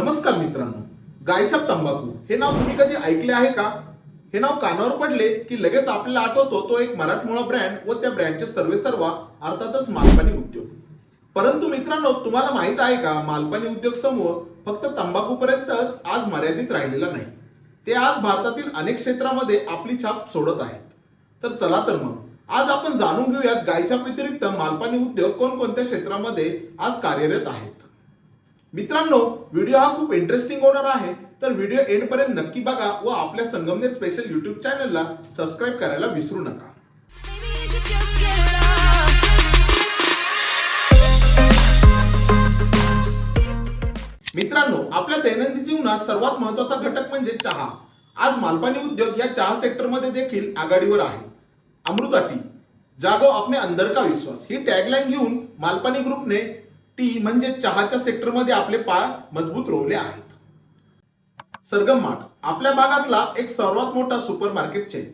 नमस्कार मित्रांनो गायछाप तंबाखू. हे नाव तुम्ही कधी ऐकले आहे का? हे नाव कानावर पडले की लगेच आपल्याला आठवतो तो एक मराठमोळा ब्रँड व त्या ब्रँडचे सर्वे सर्वा अर्थातच मालपाणी उद्योग. परंतु मित्रांनो तुम्हाला माहीत आहे का मालपाणी उद्योग समूह फक्त तंबाखूपर्यंतच आज मर्यादित राहिलेला नाही. ते आज भारतातील अनेक क्षेत्रामध्ये आपली छाप सोडत आहेत. तर चला तर मग आज आपण जाणून घेऊयात गायछाप व्यतिरिक्त मालपाणी उद्योग कोणकोणत्या क्षेत्रामध्ये आज कार्यरत आहेत. मित्रांनो व्हिडिओ हा खूप इंटरेस्टिंग होणार आहे. तर व्हिडिओ एंड पर्यंत नक्की बघा व आपल्या संगमनेर स्पेशल युट्यूब चॅनलला सबस्क्राईब करायला विसरू नका. मित्रांनो आपल्या दैनंदिन जीवनात सर्वात महत्त्वाचा घटक म्हणजे चहा. आज मालपाणी उद्योग या चहा सेक्टरमध्ये देखील आघाडीवर आहे. अमृताटी जागो आपने अंदर का विश्वास. ही टॅगलाईन घेऊन मालपाणी ग्रुपने टी म्हणजे चहाच्या सेक्टरमध्ये आपले पाय मजबूत रोवले आहेत. सरगम मार्ट. आपल्या भागातला एक सर्वात मोठा सुपर मार्केट चेन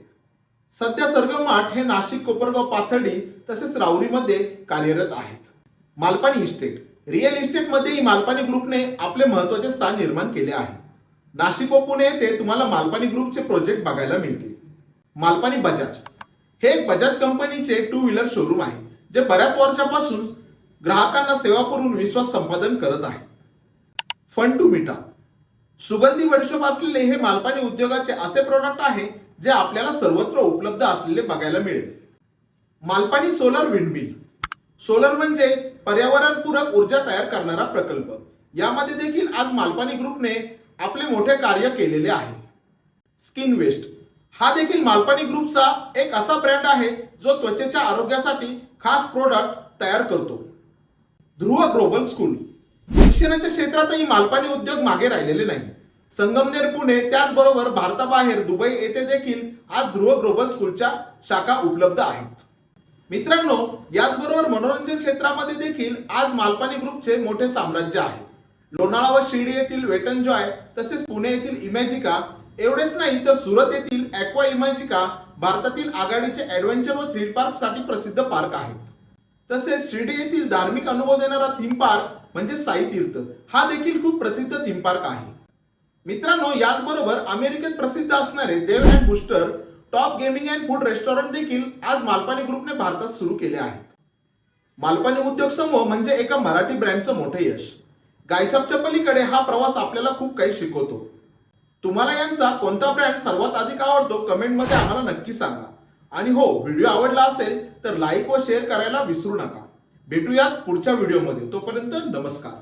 सध्या सरगम मार्ट हे नाशिक कोपरगाव पाथर्डी तसेच राऊरीमध्ये कार्यरत आहेत. मालपाणी इस्टेट. रिअल इस्टेटमध्येही मालपाणी ग्रुपने आपले महत्त्वाचे स्थान निर्माण केले आहे. नाशिक व पुणे येथे तुम्हाला मालपाणी ग्रुपचे प्रोजेक्ट बघायला मिळतील. मालपाणी बजाज. हे एक बजाज कंपनीचे टू व्हीलर शोरूम आहे जे बऱ्याच वर्षापासून ग्राहकांना सेवा पुरवून विश्वास संपादन करत आहे. फन टू मिटा सुगंधी वर्षोप असलेले हे मालपाणी उद्योगाचे असे प्रोडक्ट आहे जे आपल्याला सर्वत्र उपलब्ध असलेले बघायला मिळेल. मालपाणी सोलर विंडमिल सोलर म्हणजे पर्यावरणपूरक ऊर्जा तयार करणारा प्रकल्प. यामध्ये देखील आज मालपाणी ग्रुपने आपले मोठे कार्य केलेले आहे. स्किन वेस्ट हा देखील मालपाणी ग्रुपचा एक असा ब्रँड आहे जो त्वचेच्या आरोग्यासाठी खास प्रोडक्ट तयार करतो. Dhruv global school. शिक्षणाच्या क्षेत्रातही मालपाणी उद्योग मागे राहिलेले नाही. संगमनेर पुणे त्याचबरोबर भारताबाहेर दुबई येथे देखील आज ध्रुव ग्लोबल स्कूलच्या शाखा उपलब्ध आहेत. मित्रांनो याचबरोबर मनोरंजन क्षेत्रामध्ये देखील आज मालपाणी ग्रुपचे मोठे साम्राज्य आहे. लोणाळा व शिर्डी येथील वेटन जॉय तसेच पुणे येथील इमॅजिका एवढेच नाही तर सुरत येथील ॲक्वा इमॅजिका भारतातील आघाडीचे ऍडव्हेंचर व थ्रिल पार्कसाठी प्रसिद्ध पार्क आहेत. तसेच शिर्डी येथील धार्मिक अनुभव देणारा थीम पार्क म्हणजे साई तीर्थ. हा देखील खूप प्रसिद्ध थीम पार्क आहे. मित्रांनो याचबरोबर अमेरिकेत प्रसिद्ध असणारे Dave and Buster top gaming and food restaurant देखील आज मालपाणी ग्रुपने भारतात सुरू केले आहेत. मालपाणी उद्योग समूह म्हणजे एका मराठी ब्रँडचं मोठे यश. गायछापच्या पलीकडे हा प्रवास आपल्याला खूप काही शिकवतो. तुम्हाला यांचा कोणता ब्रँड सर्वात अधिक आवडतो कमेंटमध्ये आम्हाला नक्की सांगा. आणि हो व्हिडिओ आवडला असेल तर लाईक व शेअर करायला विसरू नका. भेटूयात पुढच्या व्हिडिओमध्ये तोपर्यंत नमस्कार.